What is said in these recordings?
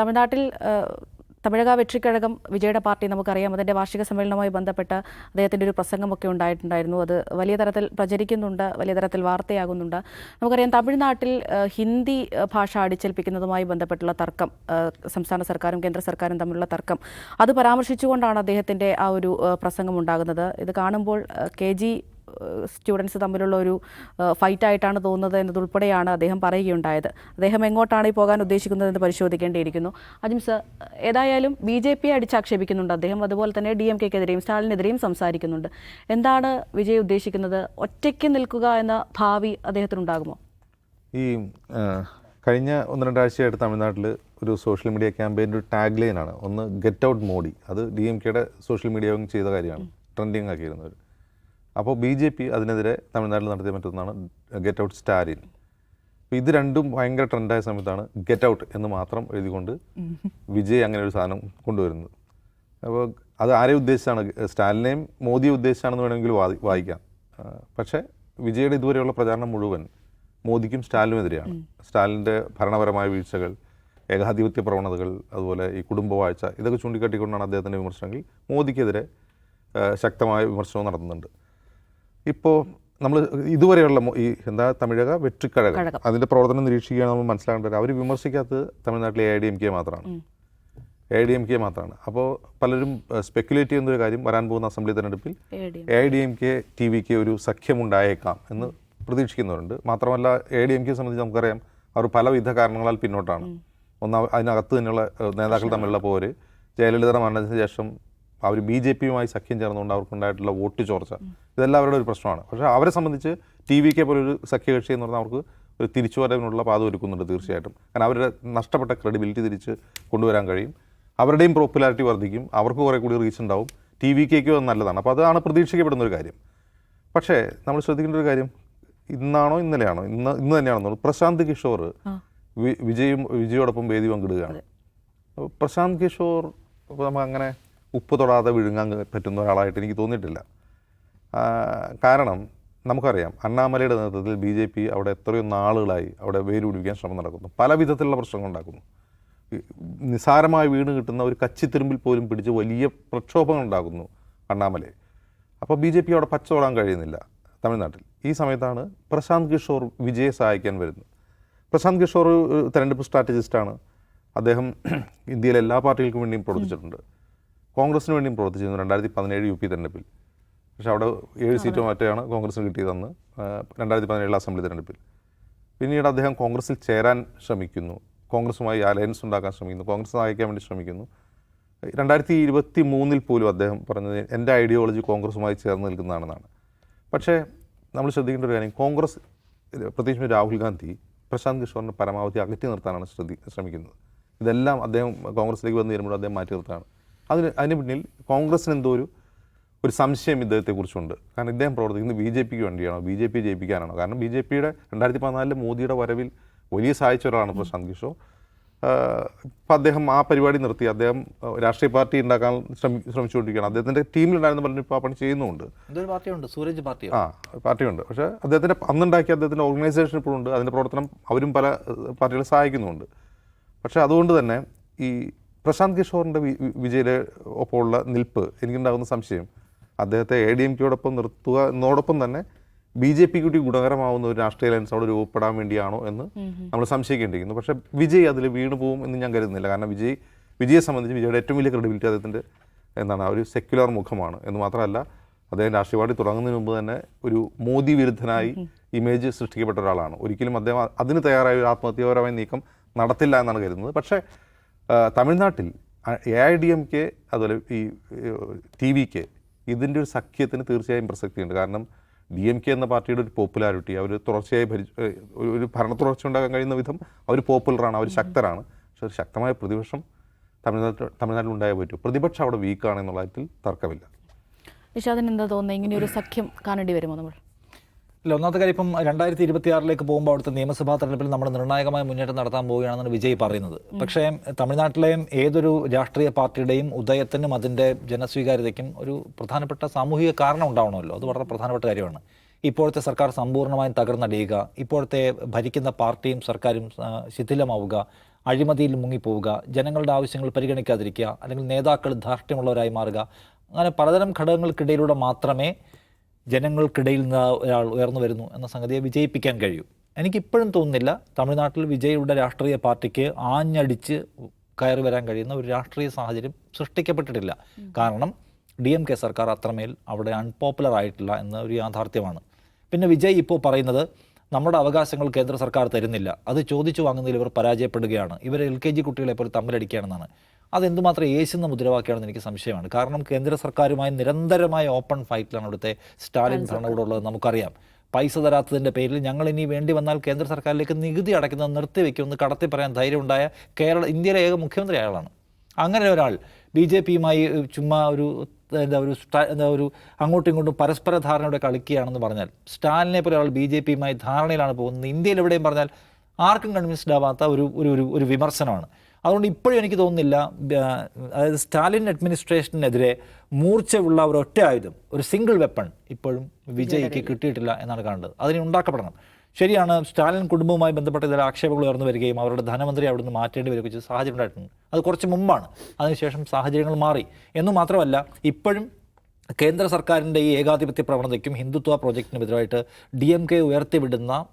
തമിഴ്നാട്ടിൽ തമിഴക വെற்றிക്കഴകം വിജയുടെ പാർട്ടി നമുക്കറിയാം. അതിന്റെ വാർഷിക സമ്മേളനവുമായി ബന്ധപ്പെട്ട് അദ്ദേഹത്തിന്റെ ഒരു പ്രസംഗമൊക്കെ ഉണ്ടായിട്ടുണ്ടായിരുന്നു. അത് വലിയ തരത്തിൽ പ്രചരിക്കുന്നുണ്ട് വലിയ തരത്തിൽ വാർത്തയാകുന്നുണ്ട്. നമുക്കറിയാം തമിഴ്നാട്ടിൽ ഹിന്ദി ഭാഷ അടിച്ചേൽപ്പിക്കുന്നതുമായി ബന്ധപ്പെട്ടുള്ള തർക്കം സംസ്ഥാന സർക്കാരും കേന്ദ്ര സർക്കാരും തമ്മിലുള്ള തർക്കം അത് പരാമർശിച്ചുകൊണ്ടാണ് അദ്ദേഹത്തിന്റെ ആ ഒരു പ്രസംഗം ഉണ്ടാകുന്നത്. ഇത് കാണുമ്പോൾ കെ ജി സ്റ്റുഡൻസ് തമ്മിലുള്ള ഒരു ഫൈറ്റായിട്ടാണ് തോന്നുന്നത് എന്നതുൾപ്പെടെയാണ് അദ്ദേഹം പറയുകയുണ്ടായത്. അദ്ദേഹം എങ്ങോട്ടാണ് ഈ പോകാൻ ഉദ്ദേശിക്കുന്നത് എന്ന് പരിശോധിക്കേണ്ടിയിരിക്കുന്നു. അജിം സർ ഏതായാലും ബി ജെ പിയെ അടിച്ചാക്ഷേപിക്കുന്നുണ്ട്. അദ്ദേഹം അതുപോലെ തന്നെ ഡി എം കെക്കെതിരെയും സ്റ്റാലിനെതിരെയും സംസാരിക്കുന്നുണ്ട്. എന്താണ് വിജയ് ഉദ്ദേശിക്കുന്നത്? ഒറ്റയ്ക്ക് നിൽക്കുക എന്ന ഭാവി അദ്ദേഹത്തിനുണ്ടാകുമോ? ഈ കഴിഞ്ഞ ഒന്ന് രണ്ടാഴ്ചയായിട്ട് തമിഴ്നാട്ടിൽ ഒരു സോഷ്യൽ മീഡിയ ക്യാമ്പയിന്റെ ഒരു ടാഗ് ലൈനാണ്. ഒന്ന് ഗെറ്റ് ഔട്ട് മോഡി. അത് ഡി എം കെയുടെ സോഷ്യൽ മീഡിയ ചെയ്ത കാര്യമാണ്. ട്രെൻഡിങ് ആക്കിയിരുന്നത്. അപ്പോൾ ബി ജെ പി അതിനെതിരെ തമിഴ്നാട്ടിൽ നടത്തിയ മറ്റൊന്നാണ് ഗെറ്റ് ഔട്ട് സ്റ്റാലിൻ. അപ്പോൾ ഇത് രണ്ടും ഭയങ്കര ട്രെൻഡായ സമയത്താണ് ഗെറ്റ് ഔട്ട് എന്ന് മാത്രം എഴുതിക്കൊണ്ട് വിജയ് അങ്ങനെ ഒരു സാധനം കൊണ്ടുവരുന്നത്. അപ്പോൾ അത് ആരെ ഉദ്ദേശിച്ചാണ്? സ്റ്റാലിനെയും മോദിയെ ഉദ്ദേശിച്ചാണെന്ന് വേണമെങ്കിൽ വാദി വായിക്കാം. പക്ഷേ വിജയുടെ ഇതുവരെയുള്ള പ്രചാരണം മുഴുവൻ മോദിക്കും സ്റ്റാലിനും സ്റ്റാലിനുമെതിരെയാണ്. സ്റ്റാലിന്റെ ഭരണപരമായ വീഴ്ചകൾ ഏകാധിപത്യ പ്രവണതകൾ അതുപോലെ ഈ കുടുംബവാഴ്ച ഇതൊക്കെ ചൂണ്ടിക്കാട്ടിക്കൊണ്ടാണ് അദ്ദേഹത്തിന്റെ വിമർശനങ്ങൾ മോദിക്കെതിരെ ശക്തമായ വിമർശനവും നടത്തുന്നുണ്ട്. ഇപ്പോൾ നമ്മൾ ഇതുവരെയുള്ള ഈ എന്താ തമിഴക വെട്ടിക്കഴകം കഴകം. അതിന്റെ പ്രവർത്തനം നിരീക്ഷിക്കുകയാണ് നമ്മൾ മനസ്സിലാക്കേണ്ടത്. അവർ വിമർശിക്കാത്തത് തമിഴ്നാട്ടിലെ എ ഡി എം കെ മാത്രമാണ്. എ ഡി എം കെ മാത്രമാണ്. അപ്പോൾ പലരും സ്പെക്കുലേറ്റ് ചെയ്യുന്ന ഒരു കാര്യം വരാൻ പോകുന്ന അസംബ്ലി തെരഞ്ഞെടുപ്പിൽ A D A K T വിക്ക് ഒരു സഖ്യമുണ്ടായേക്കാം എന്ന് പ്രതീക്ഷിക്കുന്നവരുണ്ട്. മാത്രമല്ല എ ഡി എം കെ സംബന്ധിച്ച് നമുക്കറിയാം അവർ പലവിധ കാരണങ്ങളാൽ പിന്നോട്ടാണ്. ഒന്ന് അതിനകത്ത് തന്നെയുള്ള നേതാക്കൾ തമ്മിലുള്ള പോര് ജയലളിതയുടെ മരണത്തിന് ശേഷം അവർ ബി ജെ പിയുമായി സഖ്യം ചേർന്നുകൊണ്ട് അവർക്കുണ്ടായിട്ടുള്ള വോട്ട് ചോർച്ച ഇതെല്ലാം അവരുടെ ഒരു പ്രശ്നമാണ്. പക്ഷേ അവരെ സംബന്ധിച്ച് ടി വി കെ പോലൊരു സഖ്യകക്ഷി എന്ന് പറഞ്ഞാൽ അവർക്ക് ഒരു തിരിച്ചുവരവിനുള്ള പാത ഒരുക്കുന്നുണ്ട് തീർച്ചയായിട്ടും. കാരണം അവരുടെ നഷ്ടപ്പെട്ട ക്രെഡിബിലിറ്റി തിരിച്ച് കൊണ്ടുവരാൻ കഴിയും. അവരുടെയും പോപ്പുലാരിറ്റി വർദ്ധിക്കും. അവർക്ക് കുറേ കൂടി റീച്ച് ഉണ്ടാവും. ടി വി കെക്ക് അത് നല്ലതാണ്. അപ്പോൾ അതാണ് പ്രതീക്ഷിക്കപ്പെടുന്ന ഒരു കാര്യം. പക്ഷേ നമ്മൾ ശ്രദ്ധിക്കേണ്ട ഒരു കാര്യം. ഇന്നാണോ ഇന്നലെയാണോ? ഇന്ന് ഇന്ന് തന്നെയാണെന്ന് പ്രശാന്ത് കിഷോർ വി- വിജയും വിജയോടൊപ്പം വേദി പങ്കിടുകയാണ്. അപ്പോൾ പ്രശാന്ത് കിഷോർ അപ്പോൾ നമുക്ക് അങ്ങനെ ഉപ്പ് തൊടാതെ വിഴുങ്ങാൻ പറ്റുന്ന ഒരാളായിട്ട് എനിക്ക് തോന്നിയിട്ടില്ല. കാരണം നമുക്കറിയാം അണ്ണാമലയുടെ നേതൃത്വത്തിൽ ബി ജെ പി അവിടെ എത്രയോ നാളുകളായി അവിടെ വേരുപിടിപ്പിക്കാൻ ശ്രമം നടക്കുന്നു. പല വിധത്തിലുള്ള പ്രശ്നങ്ങൾ ഉണ്ടാക്കുന്നു. നിസാരമായി വീണ് കിട്ടുന്ന ഒരു കച്ചിത്തിരുമ്പിൽ പോലും പിടിച്ച് വലിയ പ്രക്ഷോഭങ്ങൾ ഉണ്ടാക്കുന്നു അണ്ണാമലയെ അപ്പോൾ ബി ജെ പി അവിടെ പച്ചോടാൻ കഴിയുന്നില്ല തമിഴ്നാട്ടിൽ. ഈ സമയത്താണ് പ്രശാന്ത് കിഷോർ വിജയെ സഹായിക്കാൻ വരുന്നത്. പ്രശാന്ത് കിഷോർ തെരഞ്ഞെടുപ്പ് സ്ട്രാറ്റജിസ്റ്റാണ്. അദ്ദേഹം ഇന്ത്യയിലെ എല്ലാ പാർട്ടികൾക്കും വേണ്ടിയും പ്രവർത്തിച്ചിട്ടുണ്ട്. കോൺഗ്രസിന് വേണ്ടിയും പ്രവർത്തിച്ചിരുന്നു രണ്ടായിരത്തി പതിനേഴ് യു പി തെരഞ്ഞെടുപ്പിൽ. പക്ഷെ അവിടെ ഏഴ് സീറ്റോ മറ്റെയാണ് കോൺഗ്രസിന് കിട്ടിയതെന്ന് രണ്ടായിരത്തി പതിനേഴിലെ അസംബ്ലി തെരഞ്ഞെടുപ്പിൽ. പിന്നീട് അദ്ദേഹം കോൺഗ്രസിൽ ചേരാൻ ശ്രമിക്കുന്നു. കോൺഗ്രസുമായി അലയൻസ് ഉണ്ടാക്കാൻ ശ്രമിക്കുന്നു. കോൺഗ്രസ് സഹായിക്കാൻ വേണ്ടി ശ്രമിക്കുന്നു. രണ്ടായിരത്തി ഇരുപത്തി മൂന്നിൽ പോലും അദ്ദേഹം പറഞ്ഞത് എന്റെ ഐഡിയോളജി കോൺഗ്രസുമായി ചേർന്ന് നിൽക്കുന്നതാണെന്നാണ്. പക്ഷേ നമ്മൾ ശ്രദ്ധിക്കേണ്ട ഒരു കാര്യം കോൺഗ്രസ് പ്രത്യേകിച്ച് രാഹുൽ ഗാന്ധി പ്രശാന്ത് കിഷോറിനെ പരമാവധി അകറ്റി നിർത്താനാണ് ശ്രദ്ധി ശ്രമിക്കുന്നത്. ഇതെല്ലാം അദ്ദേഹം കോൺഗ്രസിലേക്ക് വന്നു വരുമ്പോൾ അദ്ദേഹം മാറ്റി നിർത്താണ് അതിന് അതിന് പിന്നിൽ കോൺഗ്രസിന് എന്തോ ഒരു ഒരു സംശയം ഇദ്ദേഹത്തെക്കുറിച്ചുണ്ട്. കാരണം ഇദ്ദേഹം പ്രവർത്തിക്കുന്നത് ബി ജെ പിക്ക് വേണ്ടിയാണോ? ബി ജെ പി ജയിപ്പിക്കാനാണോ? കാരണം ബി ജെ പിയുടെ രണ്ടായിരത്തി പതിനാലിലെ മോദിയുടെ വരവിൽ വലിയ സഹായിച്ച ഒരാളാണ് പ്രശാന്ത് കിഷോർ ഇപ്പം അദ്ദേഹം ആ പരിപാടി നിർത്തി. അദ്ദേഹം രാഷ്ട്രീയ പാർട്ടി ഉണ്ടാക്കാൻ ശ്രമി ശ്രമിച്ചുകൊണ്ടിരിക്കുകയാണ്. അദ്ദേഹത്തിന്റെ ടീമിലുണ്ടായിരുന്ന പറഞ്ഞു ഇപ്പോൾ ആ പണി ചെയ്യുന്നുണ്ട് പാർട്ടിയുണ്ട്? സൂരജ് പാർട്ടി ആ പാർട്ടിയുണ്ട്. പക്ഷേ അദ്ദേഹത്തിന്റെ അന്നുണ്ടാക്കിയ അദ്ദേഹത്തിന്റെ ഓർഗനൈസേഷൻ ഇപ്പോഴുണ്ട്. അതിന്റെ പ്രവർത്തനം അവരും പല പാർട്ടികളെ സഹായിക്കുന്നുമുണ്ട്. പക്ഷേ അതുകൊണ്ട് തന്നെ ഈ പ്രശാന്ത് കിഷോറിന്റെ വിജയിലെ ഒപ്പമുള്ള നിൽപ്പ് എനിക്കുണ്ടാകുന്ന സംശയം. അദ്ദേഹത്തെ എ ഡി എം കെയോടൊപ്പം നിർത്തുക എന്നോടൊപ്പം തന്നെ ബി ജെ പിക്ക് കൂടി ഗുണകരമാവുന്ന ഒരു രാഷ്ട്രീയ അലയൻസ് അവിടെ രൂപപ്പെടാൻ വേണ്ടിയാണോ എന്ന് നമ്മൾ സംശയിക്കേണ്ടിയിരിക്കുന്നു. പക്ഷേ വിജയ് അതിൽ വീണു പോകും എന്ന് ഞാൻ കരുതുന്നില്ല. കാരണം വിജയ് വിജയെ സംബന്ധിച്ച് വിജയുടെ ഏറ്റവും വലിയ ക്രെഡിബിലിറ്റി അദ്ദേഹത്തിന്റെ എന്താണ് ഒരു സെക്യുലർ മുഖമാണ്. എന്ന് മാത്രമല്ല അദ്ദേഹം രാഷ്ട്രീയ പാർട്ടി തുടങ്ങുന്നതിന് മുമ്പ് തന്നെ ഒരു മോദി വിരുദ്ധനായി ഇമേജ് സൃഷ്ടിക്കപ്പെട്ട ഒരാളാണ്. ഒരിക്കലും അദ്ദേഹം അതിന് തയ്യാറായ ഒരു ആത്മഹത്യാപരമായ നീക്കം നടത്തില്ല എന്നാണ് കരുതുന്നത്. പക്ഷേ തമിഴ്നാട്ടിൽ A I D M K അതുപോലെ ഈ ടി വി കെ ഇതിന്റെ ഒരു സഖ്യത്തിന് തീർച്ചയായും പ്രസക്തിയുണ്ട്. കാരണം ഡി എം കെ എന്ന പാർട്ടിയുടെ ഒരു പോപ്പുലാരിറ്റി അവർ തുടർച്ചയായി ഭരി ഒരു ഭരണ തുടർച്ച ഉണ്ടാക്കാൻ കഴിയുന്ന വിധം അവർ പോപ്പുലറാണ് അവർ ശക്തരാണ്. പക്ഷെ ഒരു ശക്തമായ പ്രതിപക്ഷം തമിഴ്നാട്ടിൽ തമിഴ്നാട്ടിൽ ഉണ്ടായേ പറ്റൂ. പ്രതിപക്ഷം അവിടെ വീക്കാണ് എന്നുള്ള കാര്യത്തിൽ തർക്കമില്ല. നിഷാദിന് എന്താ തോന്നുന്നത്? ഇങ്ങനെ ഒരു സഖ്യം കാണേണ്ടി വരുമോ നമ്മൾ? ഇല്ല ഒന്നാമത്തെ കാര്യം ഇപ്പം രണ്ടായിരത്തി ഇരുപത്തി ആറിലേക്ക് പോകുമ്പോൾ അവിടുത്തെ നിയമസഭാ തെരഞ്ഞെടുപ്പിൽ നമ്മൾ നിർണായകമായ മുന്നേറ്റം നടത്താൻ പോവുകയാണെന്നാണ് വിജയ് പറയുന്നത്. പക്ഷേ തമിഴ്നാട്ടിലെയും ഏതൊരു രാഷ്ട്രീയ പാർട്ടിയുടെയും ഉദയത്തിനും അതിന്റെ ജനസ്വീകാര്യതയ്ക്കും ഒരു പ്രധാനപ്പെട്ട സാമൂഹിക കാരണം ഉണ്ടാവണമല്ലോ. അത് വളരെ പ്രധാനപ്പെട്ട കാര്യമാണ്. ഇപ്പോഴത്തെ സർക്കാർ സമ്പൂർണമായും തകർന്നടിയുക ഇപ്പോഴത്തെ ഭരിക്കുന്ന പാർട്ടിയും സർക്കാരും ശിഥിലമാവുക അഴിമതിയിൽ മുങ്ങിപ്പോവുക ജനങ്ങളുടെ ആവശ്യങ്ങൾ പരിഗണിക്കാതിരിക്കുക അല്ലെങ്കിൽ നേതാക്കൾ ധാർഷ്ട്യമുള്ളവരായി മാറുക അങ്ങനെ പലതരം ഘടകങ്ങൾക്കിടയിലൂടെ മാത്രമേ ജനങ്ങൾക്കിടയിൽ നിന്ന് ഒരാൾ ഉയർന്നു വരുന്നു എന്ന സംഗതിയെ വിജയിപ്പിക്കാൻ കഴിയൂ. എനിക്കിപ്പോഴും തോന്നുന്നില്ല തമിഴ്നാട്ടിൽ വിജയുടെ രാഷ്ട്രീയ പാർട്ടിക്ക് ആഞ്ഞടിച്ച് കയറി വരാൻ കഴിയുന്ന ഒരു രാഷ്ട്രീയ സാഹചര്യം സൃഷ്ടിക്കപ്പെട്ടിട്ടില്ല. കാരണം ഡി എം കെ സർക്കാർ അത്രമേൽ അവിടെ അൺപോപ്പുലർ ആയിട്ടില്ല എന്ന ഒരു യാഥാർത്ഥ്യമാണ്. പിന്നെ വിജയ് ഇപ്പോൾ പറയുന്നത് നമ്മുടെ അവകാശങ്ങൾ കേന്ദ്ര സർക്കാർ തരുന്നില്ല. അത് ചോദിച്ചു വാങ്ങുന്നതിൽ ഇവർ പരാജയപ്പെടുകയാണ്. ഇവർ എൽ കെ ജി കുട്ടികളെ പോലെ തമ്മിലടിക്കുകയാണെന്നാണ്. അതെന്തുമാത്രം യേശുന്ന മുദ്രാവാക്യമാണെന്ന് എനിക്ക് സംശയമാണ്. കാരണം കേന്ദ്ര സർക്കാരുമായി നിരന്തരമായ ഓപ്പൺ ഫൈറ്റിലാണ് അവിടുത്തെ സ്റ്റാലിൻ ഭരണകൂടമുള്ളത് നമുക്കറിയാം. പൈസ തരാത്തതിന്റെ പേരിൽ ഞങ്ങൾ ഇനി വേണ്ടി വന്നാൽ കേന്ദ്ര സർക്കാരിലേക്ക് നികുതി അടയ്ക്കുന്നത് നിർത്തിവെക്കുമെന്ന് കടത്തി പറയാൻ ധൈര്യമുണ്ടായ കേരള ഇന്ത്യയിലെ ഏക മുഖ്യമന്ത്രി അയാളാണ്. അങ്ങനെ ഒരാൾ ബി ജെ പിയുമായി ചുമ്മാ ഒരു എന്താ ഒരു സ്റ്റാ- എന്താ ഒരു അങ്ങോട്ടും ഇങ്ങോട്ടും പരസ്പര ധാരണയുടെ കളിക്കുകയാണെന്ന് പറഞ്ഞാൽ സ്റ്റാലിനെ പോലെ ഒരാൾ ബി ജെ പിയുമായി ധാരണയിലാണ് പോകുന്നത്. ഇന്ത്യയിൽ എവിടെയും പറഞ്ഞാൽ ആർക്കും കൺവിൻസ്ഡ് ആവാത്ത ഒരു ഒരു ഒരു വിമർശനമാണ്. അതുകൊണ്ട് ഇപ്പോഴും എനിക്ക് തോന്നുന്നില്ല അതായത് സ്റ്റാലിൻ അഡ്മിനിസ്ട്രേഷനെതിരെ മൂർച്ചയുള്ള ഒരു ഒറ്റ ആയുധം ഒരു സിംഗിൾ വെപ്പൺ ഇപ്പോഴും വിജയ്ക്ക് കിട്ടിയിട്ടില്ല എന്നാണ് കാണുന്നത്. അതിന് ഉണ്ടാക്കപ്പെടണം. ശരിയാണ് സ്റ്റാലിൻ കുടുംബവുമായി ബന്ധപ്പെട്ട ചില ആക്ഷേപങ്ങൾ ഉയർന്നു വരികയും അവരുടെ ധനമന്ത്രി അവിടുന്ന് മാറ്റേണ്ടി വരികയും ചെയ്ത സാഹചര്യം ഉണ്ടായിട്ടുണ്ട്. അത് കുറച്ച് മുമ്പാണ്. അതിനുശേഷം സാഹചര്യങ്ങൾ മാറി. എന്ന് മാത്രമല്ല ഇപ്പോഴും കേന്ദ്ര സർക്കാരിന്റെ ഈ ഏകാധിപത്യ പ്രവണതയ്ക്കും ഹിന്ദുത്വ പ്രോജക്റ്റിനും എതിരായിട്ട് ഡി എം കെ ഉയർത്തിവിടുന്ന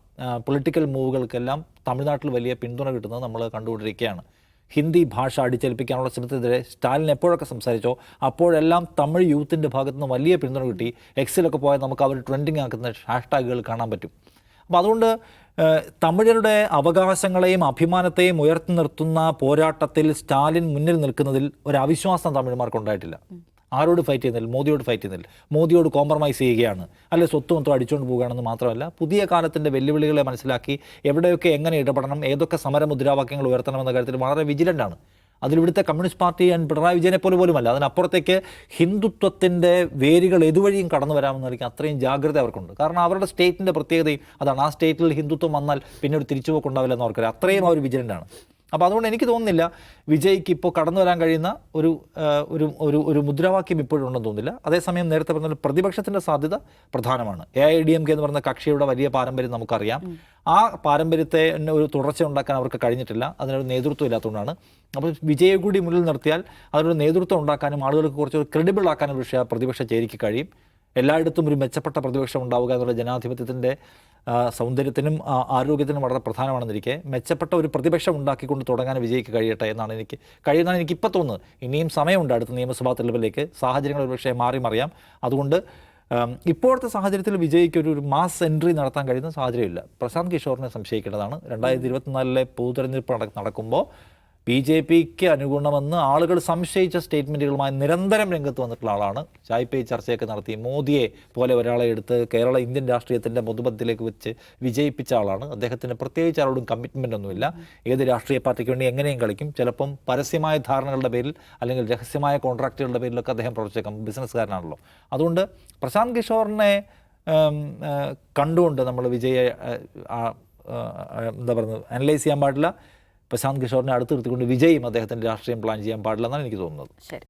പൊളിറ്റിക്കൽ മൂവുകൾക്കെല്ലാം തമിഴ്നാട്ടിൽ വലിയ പിന്തുണ കിട്ടുന്നത് നമ്മൾ കണ്ടുകൊണ്ടിരിക്കുകയാണ്. ഹിന്ദി ഭാഷ അടിച്ചേൽപ്പിക്കാനുള്ള ശ്രമത്തിനെതിരെ സ്റ്റാലിൻ എപ്പോഴൊക്കെ സംസാരിച്ചോ അപ്പോഴെല്ലാം തമിഴ് യൂത്തിന്റെ ഭാഗത്തുനിന്ന് വലിയ പിന്തുണ കിട്ടി. എക്സിലൊക്കെ പോയാൽ നമുക്ക് അവർ ട്രെൻഡിങ് ആക്കുന്ന ഹാഷ്ടാഗുകൾ കാണാൻ പറ്റും. അപ്പോൾ അതുകൊണ്ട് തമിഴരുടെ അവകാശങ്ങളെയും അഭിമാനത്തെയും ഉയർത്തി നിർത്തുന്ന പോരാട്ടത്തിൽ സ്റ്റാലിൻ മുന്നിൽ നിൽക്കുന്നതിൽ ഒരു അവിശ്വാസം തമിഴന്മാർക്കുണ്ടായിട്ടില്ല ആരോട് ഫൈറ്റ് ചെയ്യുന്നില്ല? മോദിയോട് ഫൈറ്റ് ചെയ്യുന്നില്ല. മോദിയോട് കോംപ്രമൈസ് ചെയ്യുകയാണ്. അല്ലെ സ്വത്ത് മൊത്തം അടിച്ചുകൊണ്ട് പോവുകയാണെന്ന് മാത്രമല്ല പുതിയ കാലത്തിന്റെ വെല്ലുവിളികളെ മനസ്സിലാക്കി എവിടെയൊക്കെ എങ്ങനെ ഇടപെടണം ഏതൊക്കെ സമര മുദ്രാവാക്യങ്ങൾ ഉയർത്തണമെന്ന കാര്യത്തിൽ വളരെ വിജിലന്റ് ആണ്. അതിലിവിടുത്തെ കമ്മ്യൂണിസ്റ്റ് പാർട്ടി ആൻഡ് പിണറായി വിജയനെ പോലെ പോലുമല്ല. അതിനപ്പുറത്തേക്ക് ഹിന്ദുത്വത്തിന്റെ വേരുകൾ ഏതുവഴിയും കടന്നു വരാമെന്നായിരിക്കും അത്രയും ജാഗ്രത അവർക്കുണ്ട്. കാരണം അവരുടെ സ്റ്റേറ്റിന്റെ പ്രത്യേകതയും അതാണ്. ആ സ്റ്റേറ്റിൽ ഹിന്ദുത്വം വന്നാൽ പിന്നെ ഒരു തിരിച്ചുപോക്കുണ്ടാവില്ല എന്ന് അവർക്കറിയാം. അത്രയും അവർ വിജിലന്റാണ് അപ്പോൾ അതുകൊണ്ട് എനിക്ക് തോന്നുന്നില്ല വിജയ്ക്ക് ഇപ്പോൾ കടന്നു വരാൻ കഴിയുന്ന ഒരു ഒരു ഒരു ഒരു മുദ്രാവാക്യം ഇപ്പോഴും ഉണ്ടെന്ന് തോന്നുന്നില്ല. അതേസമയം നേരത്തെ പറഞ്ഞ പ്രതിപക്ഷത്തിന്റെ സാധ്യത പ്രധാനമാണ്. A I D M K എന്ന് പറയുന്ന കക്ഷിയുടെ വലിയ പാരമ്പര്യം നമുക്കറിയാം. ആ പാരമ്പര്യത്തെ ഒരു തുടർച്ച ഉണ്ടാക്കാൻ അവർക്ക് കഴിഞ്ഞിട്ടില്ല. അതിനൊരു നേതൃത്വം ഇല്ലാത്തതുകൊണ്ടാണ്. അപ്പോൾ വിജയെ കൂടി മുന്നിൽ നിർത്തിയാൽ അതിനൊരു നേതൃത്വം ഉണ്ടാക്കാനും ആളുകൾക്ക് കുറച്ച് ക്രെഡിബിൾ ആക്കാനും പക്ഷേ പ്രതിപക്ഷ ചേരിക്ക് കഴിയും. എല്ലായിടത്തും ഒരു മെച്ചപ്പെട്ട പ്രതിപക്ഷം ഉണ്ടാവുക എന്നുള്ള ജനാധിപത്യത്തിന്റെ സൗന്ദര്യത്തിനും ആരോഗ്യത്തിനും വളരെ പ്രധാനമാണെന്നിരിക്കെ. മെച്ചപ്പെട്ട ഒരു പ്രതിപക്ഷം ഉണ്ടാക്കിക്കൊണ്ട് തുടങ്ങാൻ വിജയിക്ക് കഴിയട്ടെ എന്നാണ് എനിക്ക് കഴിയുന്നതാണ് എനിക്ക് ഇപ്പോൾ തോന്നുന്നത്. ഇനിയും സമയമുണ്ട് അടുത്ത നിയമസഭാ തെളിവിലേക്ക് സാഹചര്യങ്ങൾ ഒരുപക്ഷെ മാറി മറിയാം. അതുകൊണ്ട് ഇപ്പോഴത്തെ സാഹചര്യത്തിൽ വിജയിക്ക് ഒരു മാസ് എൻട്രി നടത്താൻ കഴിയുന്ന സാഹചര്യമില്ല. പ്രശാന്ത് കിഷോറിനെ സംശയിക്കേണ്ടതാണ്. രണ്ടായിരത്തി ഇരുപത്തിനാലിലെ പൊതുതെരഞ്ഞെടുപ്പ് നട- നടക്കുമ്പോൾ ബി ജെ പിക്ക് അനുഗുണമെന്ന് ആളുകൾ സംശയിച്ച സ്റ്റേറ്റ്മെന്റുകളുമായി നിരന്തരം രംഗത്ത് വന്നിട്ടുള്ള ആളാണ്. ചായ്പേ ചർച്ചയൊക്കെ നടത്തി മോദിയെ പോലെ ഒരാളെ എടുത്ത് കേരള ഇന്ത്യൻ രാഷ്ട്രീയത്തിന്റെ മുതുപത്തിലേക്ക് വെച്ച് വിജയിപ്പിച്ച ആളാണ്. അദ്ദേഹത്തിന് പ്രത്യേകിച്ച് ആരോടും കമ്മിറ്റ്മെന്റ് ഒന്നുമില്ല. ഏത് രാഷ്ട്രീയ പാർട്ടിക്ക് വേണ്ടി എങ്ങനെയും കളിക്കും. ചിലപ്പം പരസ്യമായ ധാരണകളുടെ പേരിൽ അല്ലെങ്കിൽ രഹസ്യമായ കോൺട്രാക്റ്റുകളുടെ പേരിലൊക്കെ അദ്ദേഹം പ്രവർത്തിച്ചേക്കാം. ബിസിനസ്സുകാരനാണല്ലോ. അതുകൊണ്ട് പ്രശാന്ത് കിഷോറിനെ കണ്ടുകൊണ്ട് നമ്മൾ വിജയെ എന്താ പറയുന്നത് അനലൈസ് ചെയ്യാൻ പാടില്ല. പ്രശാന്ത് കിഷോറിനെ അടുത്ത് നിർത്തിക്കൊണ്ട് വിജയും അദ്ദേഹത്തിന്റെ രാഷ്ട്രീയം പ്ലാൻ ചെയ്യാൻ പാടില്ലെന്നാണ് എനിക്ക് തോന്നുന്നത്. ശരി.